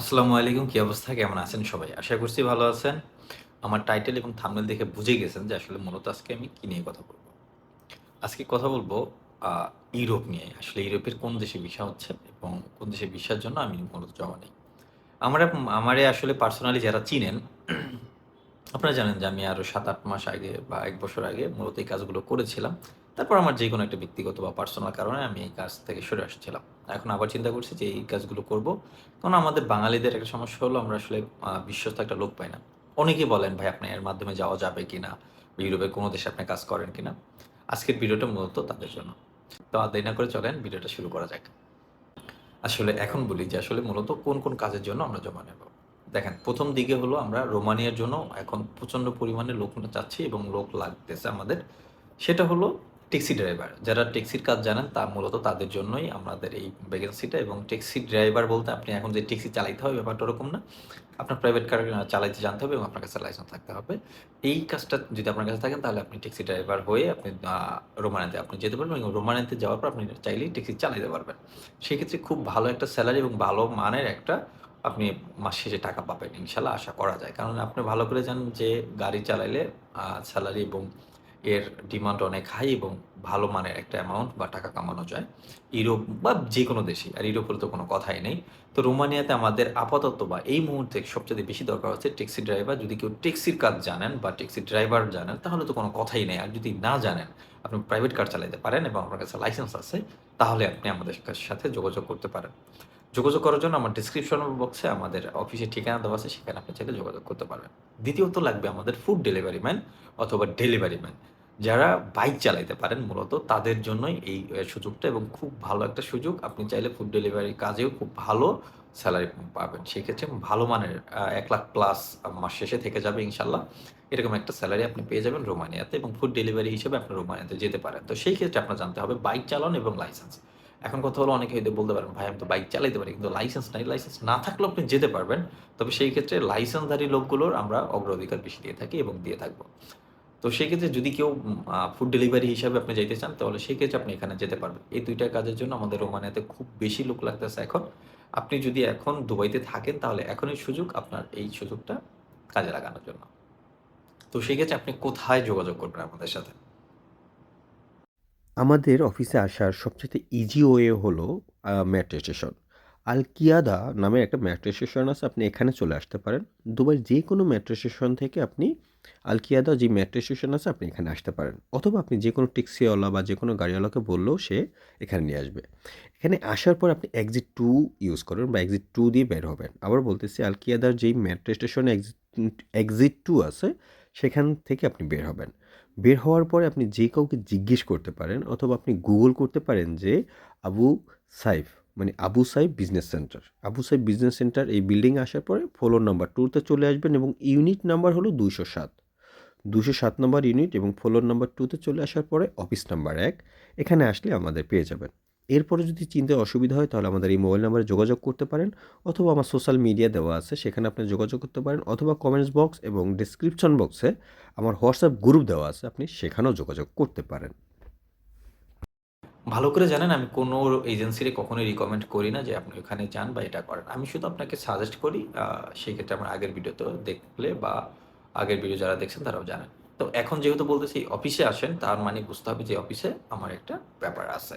আসসালামু আলাইকুম, কি অবস্থা? কেমন আছেন সবাই? আশা করছি ভালো আছেন। আমার টাইটেল এবং থাম্বনেল দেখে বুঝে গেছেন যে আসলে মূলত আজকে আমি কি নিয়ে কথা বলব। আজকে কথা বলব ইউরোপ নিয়ে। আসলে ইউরোপের কোন দেশে ভিসা হচ্ছে এবং কোন দেশে ভিসার জন্য আমি মূলত জমা নেই। আমার, আমারে আসলে পার্সোনালি যারা চিনেন, আপনারা জানেন যে আমি আরও সাত আট মাস আগে বা এক বছর আগে মূলত এই কাজগুলো করেছিলাম। তারপর আমার যে কোনো একটা ব্যক্তিগত বা পার্সোনাল কারণে আমি এই কাজ থেকে সরে আসছিলাম। এখন আবার চিন্তা করছি যে এই কাজগুলো করব। কারণ আমাদের বাঙালিদের একটা সমস্যা হলো, আমরা আসলে বিশ্বস্ত একটা লোক পাই না। অনেকেই বলেন, ভাই, আপনি এর মাধ্যমে যাওয়া যাবে কিনা? বা ইউরোপের কোনো দেশে আপনি কাজ করেন কিনা? আজকের ভিডিওটা মূলত তাদের জন্য। তো আর দেরি না করে চলেন, ভিডিওটা শুরু করা যাক। আসলে এখন বলি যে, আসলে মূলত কোন কোন কাজের জন্য আমরা জমা নেব? দেখেন, প্রথম দিকে হলো আমরা রোমানিয়ার জন্য এখন প্রচণ্ড পরিমাণে লোক চাচ্ছি এবং লোক লাগতেছে আমাদের। সেটা হলো ট্যাক্সি ড্রাইভার। যারা ট্যাক্সির কাজ জানেন, তা মূলত তাদের জন্যই আমাদের এই ভ্যাকেন্সিটা এবং ট্যাক্সি ড্রাইভার বলতে আপনি এখন যে ট্যাক্সি চালাইতে হবে ব্যাপারটা ওরকম না। আপনার প্রাইভেট কার চালাইতে জানতে হবে এবং আপনার কাছে লাইসেন্স থাকতে হবে। এই কাজটা যদি আপনার কাছে থাকেন, তাহলে আপনি ট্যাক্সি ড্রাইভার হয়ে আপনি রোমানিয়াতে আপনি যেতে পারবেন এবং রোমানিয়াতে যাওয়ার পর আপনি চাইলেই ট্যাক্সি চালাতে পারবেন। সেক্ষেত্রে খুব ভালো একটা স্যালারি এবং ভালো মানের একটা আপনি মাস শেষে টাকা পাবেন, ইনশাল্লাহ আশা করা যায়। কারণ আপনি ভালো করে জানেন যে গাড়ি চালাইলে স্যালারি এবং এর ডিমান্ড অনেক হাই এবং ভালো মানের একটা অ্যামাউন্ট বা টাকা কামানো যায়। ইউরোপ বা যে কোনো দেশে আর ইউরোপের তো কোনো কথাই নেই। তো রোমানিয়াতে আমাদের আপাতত বা এই মুহূর্তে সবচেয়ে বেশি দরকার হচ্ছে ট্যাক্সি ড্রাইভার যদি কেউ ট্যাক্সির কাজ জানেন বা ট্যাক্সি ড্রাইভার জানেন, তাহলে তো কোনো কথাই নেই। আর যদি না জানেন, আপনি প্রাইভেট কার চালাতে পারেন এবং আপনার কাছে লাইসেন্স আছে, তাহলে আপনি আমাদের সাথে যোগাযোগ করতে পারেন। যোগাযোগ করার জন্য আমার ডিসক্রিপশন বক্সে আমাদের অফিসের ঠিকানা দেওয়া আছে, সেখানে আপনি চাইলে যোগাযোগ করতে পারবেন। দ্বিতীয়ত লাগবে আমাদের ফুড ডেলিভারি ম্যান অথবা ডেলিভারি ম্যান যারা বাইক চালাইতে পারেন মূলত, তাদের জন্যই এই সুযোগটা এবং খুব ভালো একটা সুযোগ। আপনি চাইলে ফুড ডেলিভারি কাজেও খুব ভালো স্যালারি পাবেন। সেক্ষেত্রে ভালো মানের এক লাখ প্লাস মাস শেষে থেকে যাবে ইনশাল্লাহ। এরকম একটা স্যালারি আপনি পেয়ে যাবেন রোমানিয়াতে এবং ফুড ডেলিভারি হিসেবে আপনি রোমানিয়াতে যেতে পারেন। তো সেই ক্ষেত্রে আপনার জানতে হবে বাইক চালান এবং লাইসেন্স এখন কথা হলো অনেকে হয়তো বলতে পারেন, ভাই, আমি তো বাইক চালাইতে পারি কিন্তু লাইসেন্স নাই। লাইসেন্স না থাকলেও আপনি যেতে পারবেন। তবে সেই ক্ষেত্রে লাইসেন্সধারী লোকগুলোর আমরা অগ্রাধিকার বেশি দিয়ে থাকি এবং দিয়ে থাকব। তো সেক্ষেত্রে যদি কেউ ফুড ডেলিভারি হিসাবে আপনি যাইতে চান, তাহলে সেই ক্ষেত্রে আপনি এখানে যেতে পারবেন। এই দুইটা কাজের জন্য আমাদের রোমানিয়াতে খুব বেশি লোক লাগতেছে এখন। আপনি যদি এখন দুবাইতে থাকেন, তাহলে এখনই সুযোগ আপনার এই সুযোগটা কাজে লাগানোর জন্য। তো সেই ক্ষেত্রে আপনি কোথায় যোগাযোগ করবেন আমাদের সাথে? আমাদের অফিসে আসার সবচেয়ে ইজি ওয়ে হলো মেট্রো স্টেশন আল কিয়াদা নামে একটা মেট্রো স্টেশন আছে, আপনি এখানে চলে আসতে পারেন। দুবাই যে কোনো মেট্রো স্টেশন থেকে আপনি আল কিয়াদা যে মেট্রো স্টেশন আছে, আপনি এখানে আসতে পারেন। অথবা আপনি যে কোনো ট্যাক্সিওয়ালা বা যে কোনো গাড়িওয়ালাকে বললেও সে এখানে নিয়ে আসবে। এখানে আসার পর আপনি এক্সিট টু ইউজ করবেন বা এক্সিট টু দিয়ে বের হবেন। আবার বলতেছি আল কিয়াদার যেই মেট্রো স্টেশনে এক্সিট এক্সিট টু আছে, সেখান থেকে আপনি বের হবেন। বের হওয়ার পরে আপনি যে কাউকে জিজ্ঞেস করতে পারেন, অথবা আপনি গুগল করতে পারেন যে, আবু সাইফ মানে Abu Saif business centre. Abu Saif business centre এই বিল্ডিংয়ে আসার পরে ফ্লোর নাম্বার টুতে চলে আসবেন এবং ইউনিট নাম্বার হলো দুশো সাত। দুশো সাত নম্বর ইউনিট এবং ফ্লোর নাম্বার টুতে চলে আসার পরে অফিস নাম্বার এক। এখানে আসলে আমাদের পেয়ে যাবেন। এরপরে যদি চিনতে অসুবিধা হয় তাহলে আমাদের এই মোবাইল নাম্বারে যোগাযোগ করতে পারেন অথবা আমার সোশ্যাল মিডিয়া দেওয়া আছে, সেখানে আপনি যোগাযোগ করতে পারেন অথবা কমেন্টস বক্স এবং ডিসক্রিপশন বক্সে আমার হোয়াটসঅ্যাপ গ্রুপ দেওয়া আছে, আপনি সেখানেও যোগাযোগ করতে পারেন। ভালো করে জানেন, আমি কোনো এজেন্সিরে কখনোই রিকমেন্ড করি না যে আপনি ওখানে যান বা এটা করেন। আমি শুধু আপনাকে সাজেস্ট করি সেক্ষেত্রে আমার আগের ভিডিওতে দেখলে বা আগের ভিডিও যারা দেখছেন তারাও জানেন। তো এখন যেহেতু বলতেছি অফিসে আসেন, তার মানে বুঝতে হবে যে অফিসে আমার একটা ব্যাপার আছে।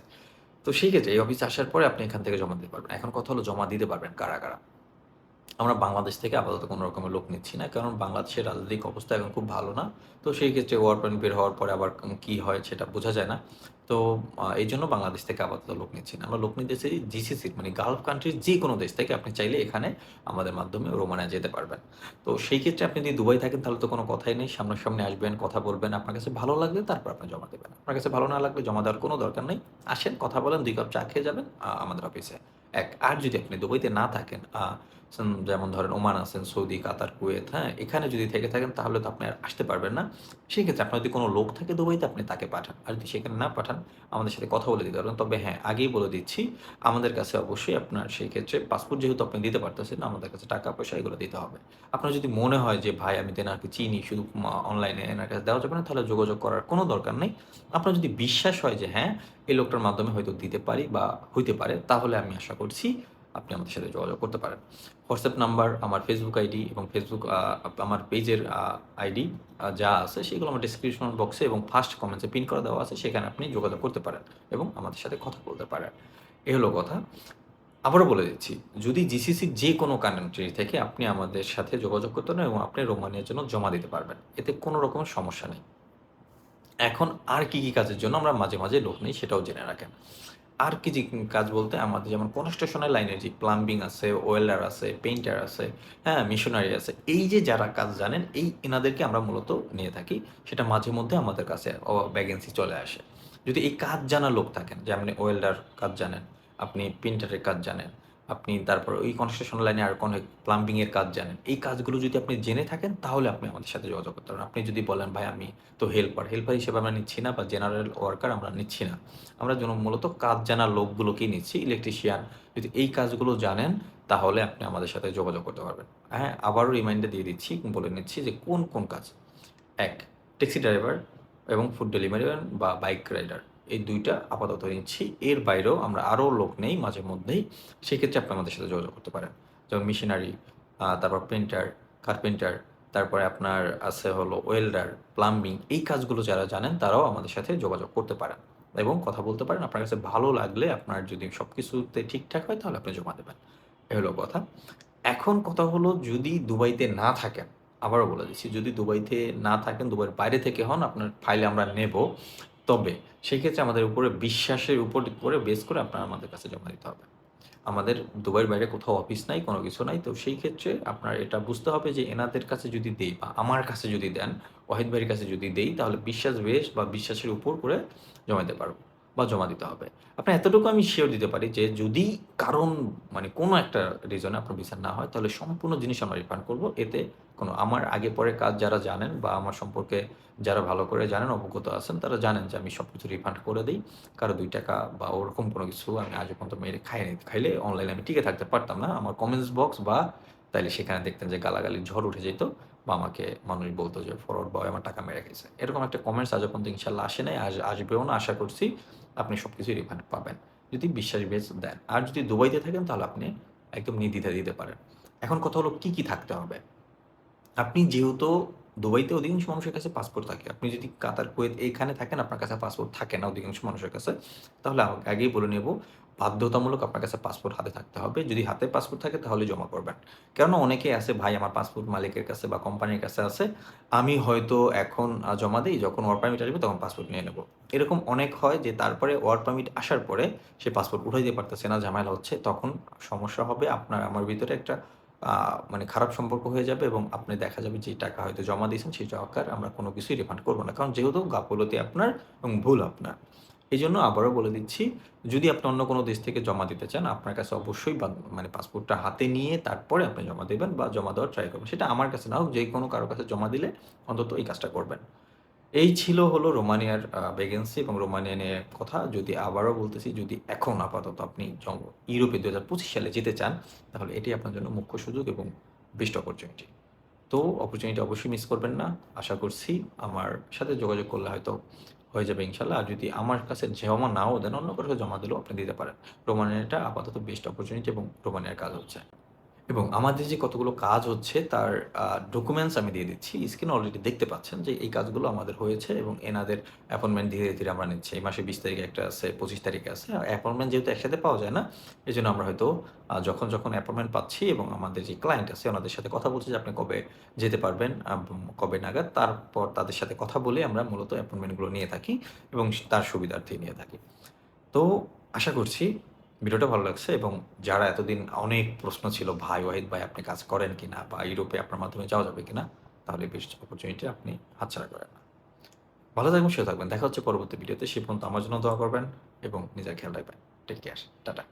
তো সেই ক্ষেত্রে এই অফিসে আসার পরে আপনি এখান থেকে জমা দিতে পারবেন। এখন কথা হলো জমা দিতে পারবেন কারা কারা? আমরা বাংলাদেশ থেকে আপাতত কোনো রকমের লোক নিচ্ছি না, কারণ বাংলাদেশের রাজনৈতিক অবস্থা এখন খুব ভালো না। তো সেই ক্ষেত্রে ওয়ার পয়েন্ট বের হওয়ার পরে আবার কি হয় সেটা বোঝা যায় না। তো এই জন্য বাংলাদেশ থেকে আপাতত লোক নিচ্ছি না। আমরা লোক নিতেছি জিসিসির মানে গালফ কান্ট্রির যে কোনো দেশ থেকে আপনি চাইলে এখানে আমাদের মাধ্যমে রোমানিয়া যেতে পারবেন। তো সেই ক্ষেত্রে আপনি যদি দুবাই থাকেন তাহলে তো কোনো কথাই নেই, সামনাসামনি আসবেন, কথা বলবেন। আপনার কাছে ভালো লাগলে তারপর আপনি জমা দেবেন। আপনার কাছে ভালো না লাগলে জমা দেওয়ার কোনো দরকার নেই। আসেন, কথা বলেন, দুই কাপ চা খেয়ে যাবেন আমাদের অফিসে এক, আর যদি আপনি দুবাইতে না থাকেন যেমন ধরেন ওমান আছেন, সৌদি, কাতার, কুয়েত হ্যাঁ? এখানে যদি থেকে থাকেন তাহলে তো আপনি আর আসতে পারবেন না। সেক্ষেত্রে আপনার যদি কোনো লোক থাকে দুবাইতে, আপনি তাকে পাঠান। আর যদি সেখানে না পাঠান, আমাদের সাথে কথা বলে দিতে পারবেন। তবে হ্যাঁ আগেই বলে দিচ্ছি, আমাদের কাছে অবশ্যই আপনার সেই ক্ষেত্রে পাসপোর্ট যেহেতু আপনি দিতে পারতেছেন আমাদের কাছে টাকা, পয়সা এগুলো দিতে হবে। আপনার যদি মনে হয় যে, ভাই, আমি তেনাকে চিনি, শুধু অনলাইনে এনার কাছে দেওয়া যাবে না, তাহলে যোগাযোগ করার কোনো দরকার নেই। আপনার যদি বিশ্বাস হয় যে হ্যাঁ এই লোকটার মাধ্যমে হয়তো দিতে পারি বা হইতে পারে, তাহলে আমি আশা করছি আপনি আমাদের সাথে যোগাযোগ করতে পারেন। হোয়াটসঅ্যাপ নাম্বার, আমার ফেসবুক আইডি এবং ফেসবুক আমার পেজের আইডি যা আছে সেগুলো আমার ডিসক্রিপশন বক্সে এবং ফার্স্ট কমেন্টসে পিন করা দেওয়া আছে, সেখানে আপনি যোগাযোগ করতে পারেন এবং আমাদের সাথে কথা বলতে পারেন। এ হলো কথা। আবারও বলে দিচ্ছি, যদি জিসিসির যে কোনো কান্ট্রি থেকে আপনি আমাদের সাথে যোগাযোগ করতে পারেন এবং আপনি রোমানিয়ার জন্য জমা দিতে পারবেন, এতে কোনো রকম সমস্যা নেই। এখন আর কি কি কাজের জন্য আমরা মাঝে মাঝে লোক নেই সেটাও জেনে রাখেন। আর কি যে কাজ বলতে আমাদের, যেমন কনস্ট্রাকশনের লাইনে যে প্লাম্বিং আছে ওয়েল্ডার আছে পেইন্টার আছে হ্যাঁ মিশনারি আছে, এই যে যারা কাজ জানেন, এই এনাদেরকে আমরা মূলত নিয়ে থাকি। সেটা মাঝে মধ্যে আমাদের কাছে ভ্যাকেন্সি চলে আসে। যদি এই কাজ জানা লোক থাকেন যে আপনি ওয়েল্ডার কাজ জানেন, আপনি প্রিন্টারের কাজ জানেন আপনি তারপর ওই কনস্ট্রাকশন লাইনে আর কোনো প্লাম্বিংয়ের কাজ জানেন। এই কাজগুলো যদি আপনি জেনে থাকেন, তাহলে আপনি আমাদের সাথে যোগাযোগ করতে পারেন। আপনি যদি বলেন, ভাই, আমি তো হেল্পার হেল্পার হিসেবে আমরা নিচ্ছি না বা জেনারেল ওয়ার্কার আমরা নিচ্ছি না। আমরা যেন মূলত কাজ জানা লোকগুলোকেই নিচ্ছি ইলেকট্রিশিয়ান যদি এই কাজগুলো জানেন, তাহলে আপনি আমাদের সাথে যোগাযোগ করতে পারবেন। হ্যাঁ আবারও রিমাইন্ডার দিয়ে দিচ্ছি, বলে নিচ্ছি যে কোন কোন কাজ? এক ট্যাক্সি ড্রাইভার এবং ফুড ডেলিভারি বা বাইক রাইডার এই দুইটা আপাতত নিচ্ছি। এর বাইরেও আমরা আরও লোক নেই মাঝে মধ্যেই। সেক্ষেত্রে আপনি আমাদের সাথে যোগাযোগ করতে পারেন। যেমন মেশিনারি তারপর প্রিন্টার কার্পেন্টার তারপরে আপনার আছে হলো ওয়েল্ডার প্লাম্বিং এই কাজগুলো যারা জানেন তারাও আমাদের সাথে যোগাযোগ করতে পারেন এবং কথা বলতে পারেন। আপনার কাছে ভালো লাগলে আপনার যদি সব কিছুতে ঠিকঠাক হয় তাহলে আপনি জমা দেবেন। এ হলো কথা। এখন কথা হলো যদি দুবাইতে না থাকেন, আবারও বলে দিচ্ছি, যদি দুবাইতে না থাকেন, দুবাইয়ের বাইরে থেকে হন, আপনার ফাইলে আমরা নেব। তবে সেক্ষেত্রে আমাদের উপরে বিশ্বাসের উপর করে বেস করে আপনার আমাদের কাছে জমা দিতে হবে। আমাদের দুবাইয়ের বাইরে কোথাও অফিস নাই, কোনো কিছু নাই, তো সেই ক্ষেত্রে আপনার এটা বুঝতে হবে যে এনাদের কাছে যদি দেই বা আমার কাছে যদি দেন, ওয়াহিদ ভাইয়ের কাছে যদি দেই, তাহলে বিশ্বাস বেশ বা বিশ্বাসের উপর করে জমা দিতে পারব বা জমা দিতে হবে। আপনার এতটুকু আমি শিওর দিতে পারি যে যদি কারণ মানে কোনো একটা রিজনে আপনার বিচার না হয়, তাহলে সম্পূর্ণ জিনিস আমরা রিফান্ড করব। এতে কোনো আমার আগে পরে কাজ যারা জানেন বা আমার সম্পর্কে যারা ভালো করে জানেন, অবগত আছেন, তারা জানেন যে আমি সব কিছু রিফান্ড করে দিই। কারও দুই টাকা বা ওরকম কোনো কিছু আমি আজ পর্যন্ত মেরে খাইনি, খাইলে অনলাইনে আমি টিকে থাকতে পারতাম না। আমার কমেন্টস বক্স বা তাইলে সেখানে দেখতেন যে গালাগালির ঝড় উঠে যেত বা আমাকে মানুষ বলতো যে ফরওয়ার্ড বয় আমার টাকা মেরে গেছে এরকম একটা কমেন্টস আজ পর্যন্ত ইনশাল্লাহ আসে নাই। আজ আসবেও না, আশা করছি আপনি সব কিছু রিফান্ড পাবেন। যদি বিশ্বাস বেশ দেন। আর যদি দুবাইতে থাকেন, তাহলে আপনি একদম নির্দ্বিধা দিতে পারেন। এখন কথা হলো কি কি থাকতে হবে? আপনি যেহেতু দুবাইতে অধিকাংশ মানুষের কাছে পাসপোর্ট থাকে, আপনি যদি কাতার, কুয়েত এইখানে থাকেন, আপনার কাছে পাসপোর্ট থাকে না অধিকাংশ মানুষের কাছে, তাহলে আমাকে আগেই বলে নেব, বাধ্যতামূলক আপনার কাছে পাসপোর্ট হাতে থাকতে হবে। যদি হাতে পাসপোর্ট থাকে, তাহলে জমা করবেন। কেননা অনেকে আছে, ভাই, আমার পাসপোর্ট মালিকের কাছে বা কোম্পানির কাছে আছে, আমি হয়তো এখন জমা দিই, যখন ওয়ার্ক পারমিট আসবে, তখন পাসপোর্ট নিয়ে নেব। এরকম অনেক হয় যে, তারপরে ওয়ার্ক পারমিট আসার পরে সে পাসপোর্ট উঠাই দিতে পারতেছে না, ঝামেলা হচ্ছে, তখন সমস্যা হবে আপনার, আমার ভিতরে একটা মানে খারাপ সম্পর্ক হয়ে যাবে এবং আপনি দেখা যাবে যে টাকা হয়তো জমা দিয়েছেন সেই টাকার আমরা কোনো কিছুই রিফান্ড করব না। কারণ যেহেতু গাফলতি আপনার এবং ভুল আপনার। এই জন্য আবারও বলে দিচ্ছি, যদি আপনি অন্য কোনো দেশ থেকে জমা দিতে চান, আপনার কাছে অবশ্যই মানে পাসপোর্টটা হাতে নিয়ে তারপরে আপনি জমা দেবেন বা জমা দেওয়ার ট্রাই করবেন। সেটা আমার কাছে না হোক, যে কোনো কারও কাছে জমা দিলে অন্তত এই কাজটা করবেন। এই ছিল হলো রোমানিয়ার ভ্যাকেন্সি এবং রোমানিয়া নিয়ে কথা। যদি আবারও বলতেছি, যদি এখন আপাতত আপনি ইউরোপে দু হাজার পঁচিশ সালে যেতে চান, তাহলে এটি আপনার জন্য মুখ্য সুযোগ এবং বেস্ট অপরচুনিটি তো অপরচুনিটি অবশ্যই মিস করবেন না। আশা করছি আমার সাথে যোগাযোগ করলে হয়তো হয়ে যাবে ইনশাল্লাহ। আর যদি আমার কাছে জমা নাও দেন, অন্য কাছে জমা দিলেও আপনি দিতে পারেন। রোমানিয়াটা আপাতত বেস্ট অপরচুনিটি এবং রোমানিয়ার কাজ হচ্ছে। এবং আমাদের যে কতগুলো কাজ হচ্ছে, তার ডকুমেন্টস আমি দিয়ে দিচ্ছি। স্ক্রিনে অলরেডি দেখতে পাচ্ছেন যে এই কাজগুলো আমাদের হয়েছে এবং এনাদের অ্যাপয়েন্টমেন্ট ধীরে ধীরে আমরা নিচ্ছি। এই মাসে বিশ তারিখে একটা আছে, পঁচিশ তারিখে আছে। অ্যাপয়েন্টমেন্ট যেহেতু একসাথে পাওয়া যায় না এই জন্য আমরা হয়তো যখন যখন অ্যাপয়েন্টমেন্ট পাচ্ছি এবং আমাদের যে ক্লায়েন্ট আছে, ওনাদের সাথে কথা বলছি যে আপনি কবে যেতে পারবেন কবে নাগাদ, তারপর তাদের সাথে কথা বলে আমরা মূলত অ্যাপয়েন্টমেন্টগুলো নিয়ে থাকি এবং তার সুবিধার্থে নিয়ে থাকি। তো আশা করছি ভিডিওটা ভালো লাগছে এবং যারা এতদিন অনেক প্রশ্ন ছিল, ভাই, ওয়াহিদ ভাই, আপনি কাজ করেন কি না বা ইউরোপে আপনার মাধ্যমে যাওয়া যাবে কি না তাহলে বেশ অপরচুনিটি আপনি হাতছাড়া করেন না। ভালো থাকবেন, সুস্থ থাকবেন। দেখা হচ্ছে পরবর্তী ভিডিওতে। সে পর্যন্ত আমার জন্য দোয়া করবেন এবং নিজের খেয়াল রাখবেন। Take care tata.